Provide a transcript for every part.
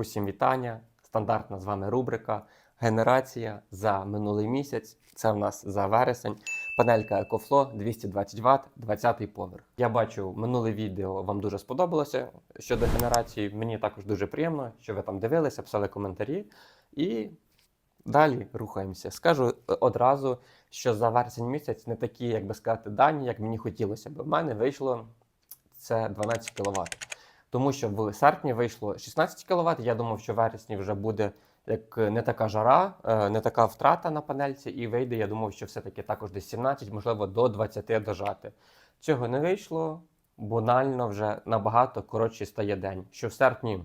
Усім вітання. Стандартна з вами рубрика Генерація за минулий місяць. Це в нас за вересень. Панелька EcoFlow 220 Вт, 20 поверх. Я бачу минуле відео вам дуже сподобалося щодо генерації. Мені також дуже приємно, що ви там дивилися, писали коментарі. І далі рухаємося. Скажу одразу, що за вересень місяць не такі, як би сказати, дані, як мені хотілося б. У мене вийшло це 12 кВт. Тому що в серпні вийшло 16 кВт. Я думав, що в вересні вже буде як не така жара, е, не така втрата на панельці, і вийде. Я думав, що все-таки також десь 17, можливо, до 20 дожати. Цього не вийшло. Банально вже набагато коротший стає день. Що в серпні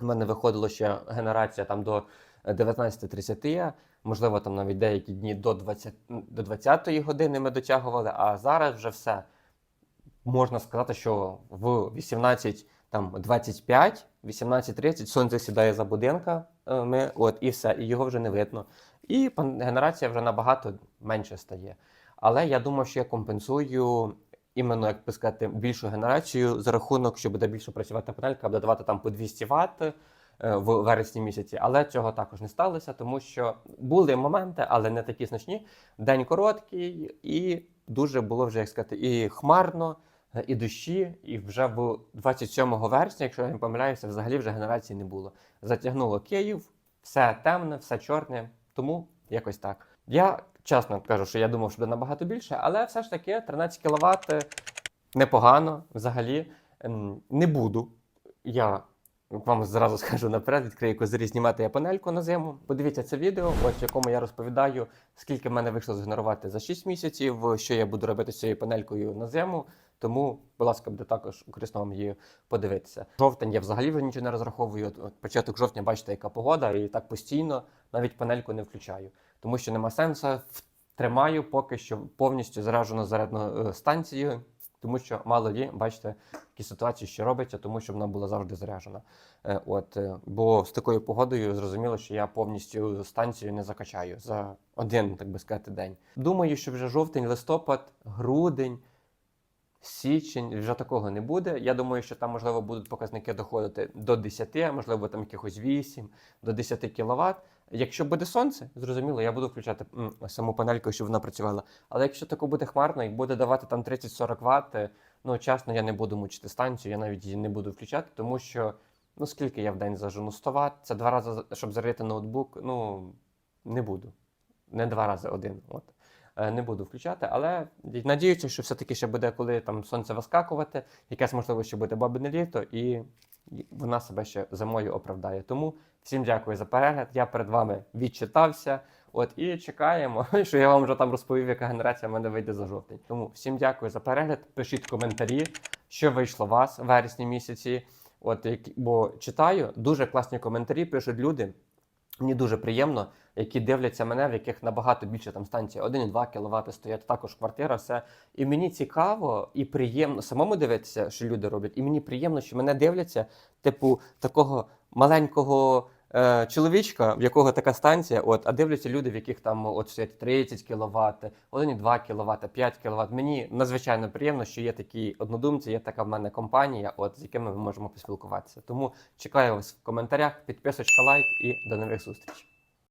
в мене виходило ще генерація там до 19.30, можливо, там навіть деякі дні до 20 до 20 години ми дотягували, а зараз вже все. Можна сказати, що в 18 там 25, 18.30 сонце сідає за будинка, е, от, і все, і його вже не видно. І генерація вже набагато менше стає. Але я думаю, що я компенсую іменно, як би сказати, більшу генерацію за рахунок, що буде більше працювати панелька, буде давати там по 200 Вт е, в вересні місяці. Але цього також не сталося, тому що були моменти, але не такі значні. День короткий, і дуже було вже, як сказати, і хмарно і дощі, і вже в 27 вересня, якщо я не помиляюся, взагалі вже генерації не було. Затягнуло Київ, все темне, все чорне, тому якось так. Я чесно кажу, що я думав, що буде набагато більше, але все ж таки 13 кВт непогано взагалі. Ем, Не буду. Я вам зразу скажу наперед, відкрию козирі знімати я панельку на зиму. Подивіться це відео, ось в якому я розповідаю, скільки в мене вийшло згенерувати за 6 місяців, що я буду робити з цією панелькою на зиму. Тому, будь ласка, буде також корисно вам її подивитися. Жовтень я взагалі вже нічого не розраховую. Початок жовтня, бачите, яка погода, і так постійно навіть панельку не включаю, тому що нема сенсу. Тримаю поки що повністю заражену зарядну е, станцію, тому що мало лі, бачите, такі ситуації, що робиться, тому що вона була завжди заряджена. Е, От, е, бо з такою погодою зрозуміло, що я повністю станцію не закачаю за один, так би сказати, день. Думаю, що вже жовтень, листопад, грудень. Січень вже такого не буде. Я думаю, що там можливо будуть показники доходити до 10, можливо, там якихось 8, до 10 кВт. Якщо буде сонце, зрозуміло, я буду включати саму панельку, щоб вона працювала. Але якщо тако буде хмарно і буде давати там 30-40 Вт, ну чесно, я не буду мучити станцію, я навіть її не буду включати, тому що ну скільки я в день зажену 100 Вт, це два рази, щоб зарити ноутбук, ну не буду. Не два рази один. От. Е, Не буду включати, але надіюся, що все-таки ще буде, коли там сонце вискакувати, якесь можливо, що буде бабине літо, і вона себе ще зимою оправдає. Тому всім дякую за перегляд. Я перед вами відчитався. От і чекаємо, що я вам вже там розповів, яка генерація мене вийде за жовтень. Тому всім дякую за перегляд. Пишіть коментарі, що вийшло у вас в вересні місяці. От бо читаю дуже класні коментарі, пишуть люди. Мені дуже приємно, які дивляться мене, в яких набагато більше там станцій 1,2 кВт стоять, також квартира, все. І мені цікаво і приємно самому дивитися, що люди роблять. І мені приємно, що мене дивляться, типу, такого маленького е, чоловічка, в якого така станція, от, а дивляться люди, в яких там от стоять 30 кВт, 1,2 кВт, 5 кВт. Мені надзвичайно приємно, що є такі однодумці, є така в мене компанія, от, з якими ми можемо поспілкуватися. Тому чекаю вас в коментарях, підписочка, лайк і до нових зустрічей.